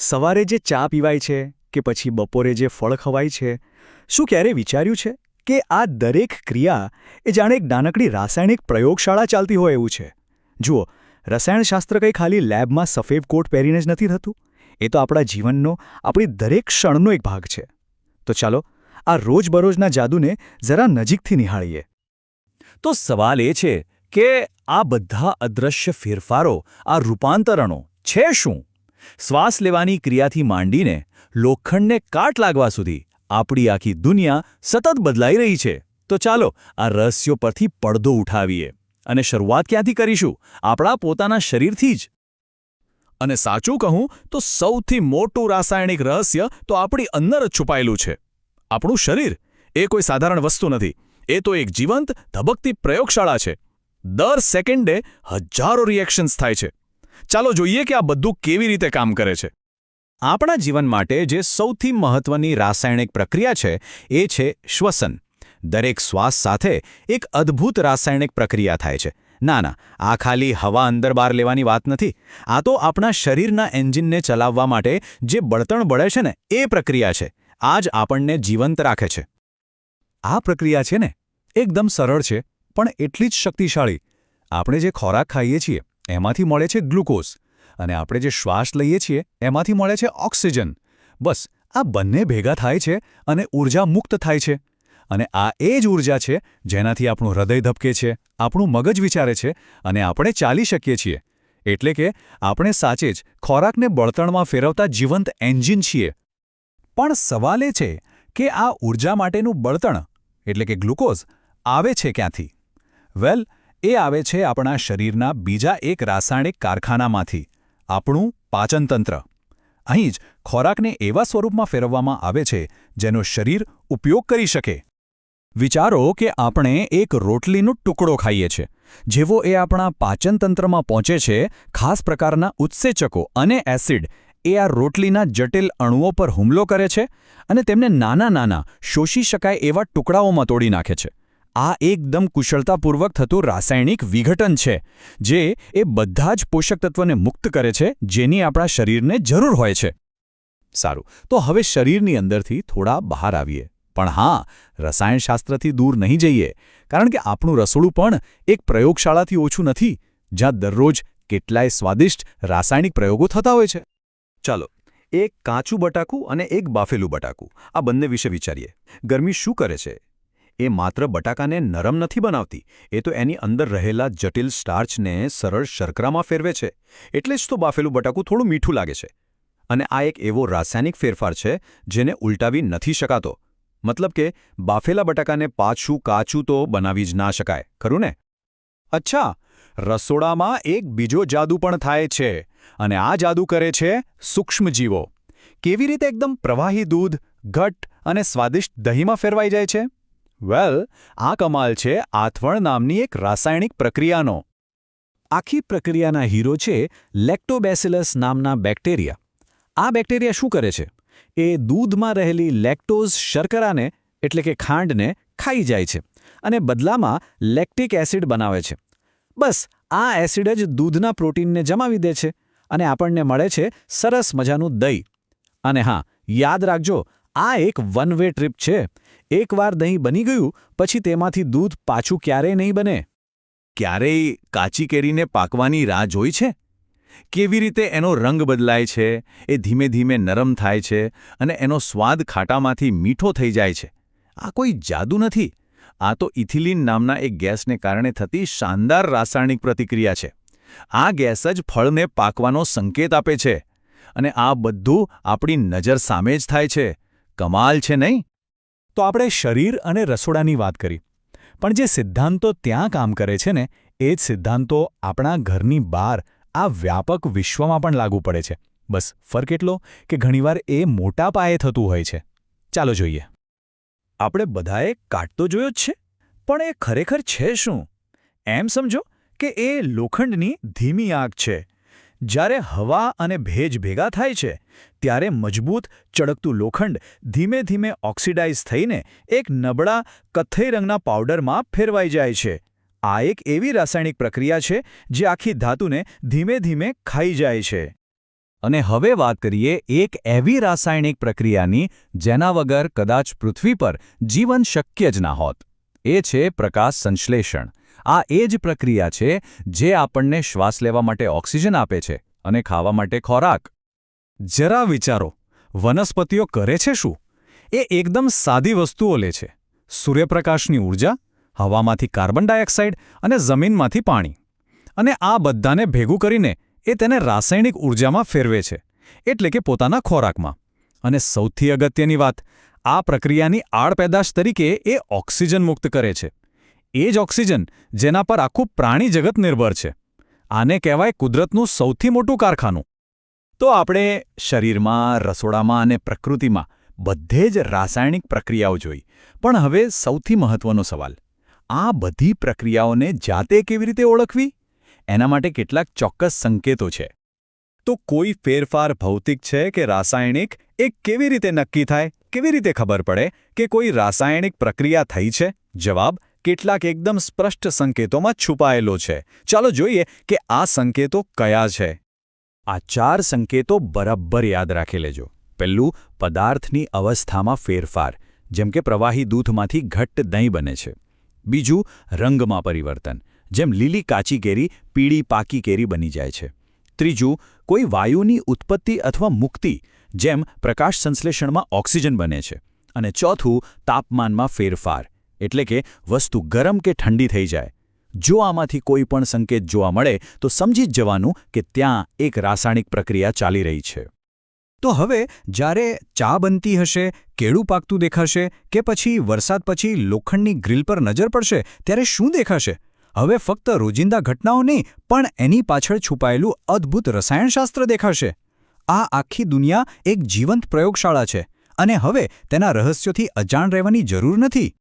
સવારે જે ચા પીવાય છે કે પછી બપોરે જે ફળ ખવાય છે, શું ક્યારે વિચાર્યું છે કે આ દરેક ક્રિયા એ જાણે એક નાનકડી રાસાયણિક પ્રયોગશાળા ચાલતી હોય એવું છે? જુઓ, રસાયણશાસ્ત્ર કંઈ ખાલી લેબમાં સફેદ કોટ પહેરીને જ નથી થતું? એ તો આપણા જીવનનો, આપણી દરેક ક્ષણનો એક ભાગ છે. તો ચાલો, આ રોજબરોજના જાદુને જરા નજીકથી નિહાળીએ. તો સવાલ એ છે કે આ બધા અદૃશ્ય ફેરફારો, આ રૂપાંતરણો છે શું? શ્વાસ લેવાની ક્રિયાથી માંડીને લોખંડને કાટ લાગવા સુધી આપણી આખી દુનિયા સતત બદલાઈ રહી છે. તો ચાલો આ રહસ્યો પરથી પડદો ઉઠાવીએ અને શરૂઆત ક્યાંથી કરીશું? આપણા પોતાના શરીરથી જ. અને સાચું કહું તો સૌથી મોટું રાસાયણિક રહસ્ય તો આપણી અંદર જ છુપાયેલું છે. આપણું શરીર એ કોઈ સાધારણ વસ્તુ નથી. એ તો એક જીવંત, ધબકતી પ્રયોગશાળા છે. દર સેકન્ડે હજારો રિએક્શન્સ થાય છે. ચાલો જોઈએ કે આ બધું કેવી રીતે કામ કરે છે. આપણા જીવન માટે જે સૌથી મહત્વની રાસાયણિક પ્રક્રિયા છે, એ છે શ્વસન. દરેક શ્વાસ સાથે એક અદ્ભુત રાસાયણિક પ્રક્રિયા થાય છે. ના ના, આ ખાલી હવા અંદર બહાર લેવાની વાત નથી. આ તો આપણા શરીરના એન્જિનને ચલાવવા માટે જે બળતણ બળે છે ને, એ પ્રક્રિયા છે. આ જ આપણને જીવંત રાખે છે. આ પ્રક્રિયા છે ને, એકદમ સરળ છે, પણ એટલી જ શક્તિશાળી. આપણે જે ખોરાક ખાઈએ છીએ એમાંથી મળે છે ગ્લુકોઝ. અને આપણે જે શ્વાસ લઈએ છીએ, એમાંથી મળે છે ઓક્સિજન. બસ, આ બંને ભેગા થાય છે અને ઊર્જા મુક્ત થાય છે. અને આ એ જ ઊર્જા છે જેનાથી આપણું હૃદય ધબકે છે, આપણું મગજ વિચારે છે અને આપણે ચાલી શકીએ છીએ. એટલે કે આપણે સાચે જ ખોરાકને બળતણમાં ફેરવતા જીવંત એન્જિન છીએ. પણ સવાલ એ છે કે આ ઊર્જા માટેનું બળતણ, એટલે કે ગ્લુકોઝ, આવે છે ક્યાંથી? વેલ એ આવે છે આપણા શરીરના બીજા એક રાસાયણિક કારખાનામાંથી, આપણું પાચનતંત્ર. અહીં જ ખોરાકને એવા સ્વરૂપમાં ફેરવવામાં આવે છે જેનો શરીર ઉપયોગ કરી શકે. વિચારો કે આપણે એક રોટલીનો ટુકડો ખાઈએ છીએ જેવો એ આપણા પાચનતંત્રમાં પહોંચે છે ખાસ પ્રકારના ઉત્સેચકો અને એસિડ, એ આ રોટલીના જટિલ અણુઓ પર હુમલો કરે છે અને તેમને નાના નાના શોષી શકાય એવા ટુકડાઓમાં તોડી નાખે છે. આ એકદમ કુશળતાપૂર્વક થતું રાસાયણિક વિઘટન છે, જે એ બધા જ પોષક તત્વને મુક્ત કરે છે, જેની આપણા શરીરને જરૂર હોય છે. સારું, તો હવે શરીરની અંદરથી થોડા બહાર આવીએ. પણ હા, રસાયણશાસ્ત્રથી દૂર નહીં જઈએ, કારણ કે આપણું રસોડું પણ એક પ્રયોગશાળાથી ઓછું નથી, જ્યાં દરરોજ કેટલાય સ્વાદિષ્ટ રાસાયણિક પ્રયોગો થતા હોય છે. ચાલો, એક કાચું બટાકું અને એક બાફેલું બટાકું, આ બંને વિશે વિચારીએ. ગરમી શું કરે છે? એ માત્ર બટાકાને નરમ નથી બનાવતી, એ તો એની અંદર રહેલા જટિલ સ્ટાર્ચને સરળ શર્કરામાં ફેરવે છે. એટલે જ તો બાફેલું બટાકું થોડું મીઠું લાગે છે. અને આ એક એવો રાસાયણિક ફેરફાર છે, જેને ઉલટાવી નથી શકાતો. મતલબ કે, બાફેલા બટાકાને પાછું કાચું તો બનાવી જ ના શકાય, ખરું ને? અચ્છા, રસોડામાં એક બીજો જાદુ પણ થાય છે, અને આ જાદુ કરે છે સૂક્ષ્મજીવો. કેવી રીતે એકદમ પ્રવાહી દૂધ ઘટ અને સ્વાદિષ્ટ દહીંમાં ફેરવાઈ જાય છે? વેલ, આ કમાલ છે આથવણ નામની એક રાસાયણિક પ્રક્રિયાનો. આખી પ્રક્રિયાના હીરો છે લેક્ટોબેસિલસ નામના બેક્ટેરિયા. આ બેક્ટેરિયા શું કરે છે? એ દૂધમાં રહેલી લેક્ટોઝ શર્કરાને, એટલે કે ખાંડને, ખાઈ જાય છે અને બદલામાં લેક્ટિક એસિડ બનાવે છે. બસ, આ એસિડ જ દૂધના પ્રોટીનને જમાવી દે છે અને આપણને મળે છે સરસ મજાનું દહીં. અને હા, યાદ રાખજો, આ એક વન વે ટ્રીપ છે. એકવાર દહીં બની ગયું, પછી તેમાંથી દૂધ પાછું ક્યારેય નહીં બને. ક્યારેય કાચી કેરીને પાકવાની રાહ જોઈ છે? કેવી રીતે એનો રંગ બદલાય છે, એ ધીમે ધીમે નરમ થાય છે અને એનો સ્વાદ ખાટામાંથી મીઠો થઈ જાય છે. આ કોઈ જાદુ નથી. આ તો ઇથિલિન નામના એક ગેસને કારણે થતી શાનદાર રાસાયણિક પ્રતિક્રિયા છે. આ ગેસ જ ફળને પાકવાનો સંકેત આપે છે. અને આ બધું આપણી નજર સામે જ થાય છે. કમાલ છે નહીં? તો આપણે શરીર અને રસોડાની વાત કરી. પણ જે સિદ્ધાંતો ત્યાં કામ કરે છે ને, એ જ સિદ્ધાંતો આપણા ઘરની બહાર, આ વ્યાપક વિશ્વમાં પણ લાગુ પડે છે. બસ, ફરક એટલો કે ઘણીવાર એ મોટા પાયે થતું હોય છે. ચાલો જોઈએ. આપણે બધાએ કાટ તો જોયો જ છે, પણ એ ખરેખર છે શું? એમ સમજો કે એ લોખંડની ધીમી આગ છે. જ્યારે હવા અને ભેજ ભેગા થાય છે, ત્યારે મજબૂત, ચળકતું લોખંડ ધીમે ધીમે ઓક્સિડાઇઝ થઈને એક નબળા, કથ્થઈ રંગના પાવડરમાં ફેરવાઈ જાય છે. આ એક એવી રાસાયણિક પ્રક્રિયા છે જે આખી ધાતુને ધીમે ધીમે ખાઈ જાય છે. અને હવે વાત કરીએ એક એવી રાસાયણિક પ્રક્રિયાની જેના વગર કદાચ પૃથ્વી પર જીવન શક્ય જ ના હોત. એ છે પ્રકાશ સંશ્લેષણ. આ એ જ પ્રક્રિયા છે જે આપણને શ્વાસ લેવા માટે ઓક્સિજન આપે છે અને ખાવા માટે ખોરાક. જરા વિચારો, વનસ્પતિઓ કરે છે શું? એ એકદમ સાદી વસ્તુઓ લે છે. સૂર્યપ્રકાશની ઊર્જા હવામાંથી કાર્બન ડાયોક્સાઇડ અને જમીનમાંથી પાણી. અને આ બધાને ભેગું કરીને એ તેને રાસાયણિક ઊર્જામાં ફેરવે છે, એટલે કે પોતાના ખોરાકમાં. અને સૌથી અગત્યની વાત, આ પ્રક્રિયાની આડપેદાશ તરીકે એ ઓક્સિજન મુક્ત કરે છે. એ જ ઓક્સિજન જેના પર આખું પ્રાણી જગત નિર્ભર છે. આને કહેવાય કુદરતનું સૌથી મોટું કારખાનું. તો આપણે શરીરમાં, રસોડામાં અને પ્રકૃતિમાં બધે જ રાસાયણિક પ્રક્રિયાઓ જોઈ. પણ હવે સૌથી મહત્વનો સવાલ. આ બધી પ્રક્રિયાઓને જાતે કેવી રીતે ઓળખવી? એના માટે કેટલાક ચોક્કસ સંકેતો છે. તો કોઈ ફેરફાર ભૌતિક છે કે રાસાયણિક? એ કેવી રીતે નક્કી થાય? કેવી રીતે ખબર પડે કે કોઈ રાસાયણિક પ્રક્રિયા થઈ છે? જવાબ કેટલાક એકદમ સ્પષ્ટ સંકેતોમાં છુપાયેલો છે. ચાલો જોઈએ કે આ સંકેતો કયા છે. આ ચાર સંકેતો બરાબર યાદ રાખી લેજો. પહેલું, પદાર્થની અવસ્થામાં ફેરફાર, જેમ કે પ્રવાહી દૂધમાંથી ઘટ્ટ દહીં બને છે. બીજું, રંગમાં પરિવર્તન, જેમ લીલી કાચી કેરી પીળી પાકી કેરી બની જાય છે. ત્રીજું, કોઈ વાયુની ઉત્પત્તિ અથવા મુક્તિ, જેમ પ્રકાશ સંશ્લેષણમાં ઓક્સિજન બને છે. અને ચોથું, તાપમાનમાં ફેરફાર એટલે કે વસ્તુ ગરમ કે ઠંડી થઈ જાય. જો આમાંથી કોઈ પણ સંકેત જોવા મળે, તો સમજી જ જવાનું કે ત્યાં એક રાસાયણિક પ્રક્રિયા ચાલી રહી છે. તો હવે, જ્યારે ચા બનતી હશે, કેળું પાકતું દેખાશે, કે પછી વરસાદ પછી લોખંડની ગ્રીલ પર નજર પડશે, ત્યારે શું દેખાશે? હવે ફક્ત રોજિંદા ઘટનાઓ નહીં, પણ એની પાછળ છુપાયેલું અદ્ભુત રસાયણશાસ્ત્ર દેખાશે. આ આખી દુનિયા એક જીવંત પ્રયોગશાળા છે, અને હવે તેના રહસ્યોથી અજાણ રહેવાની જરૂર નથી.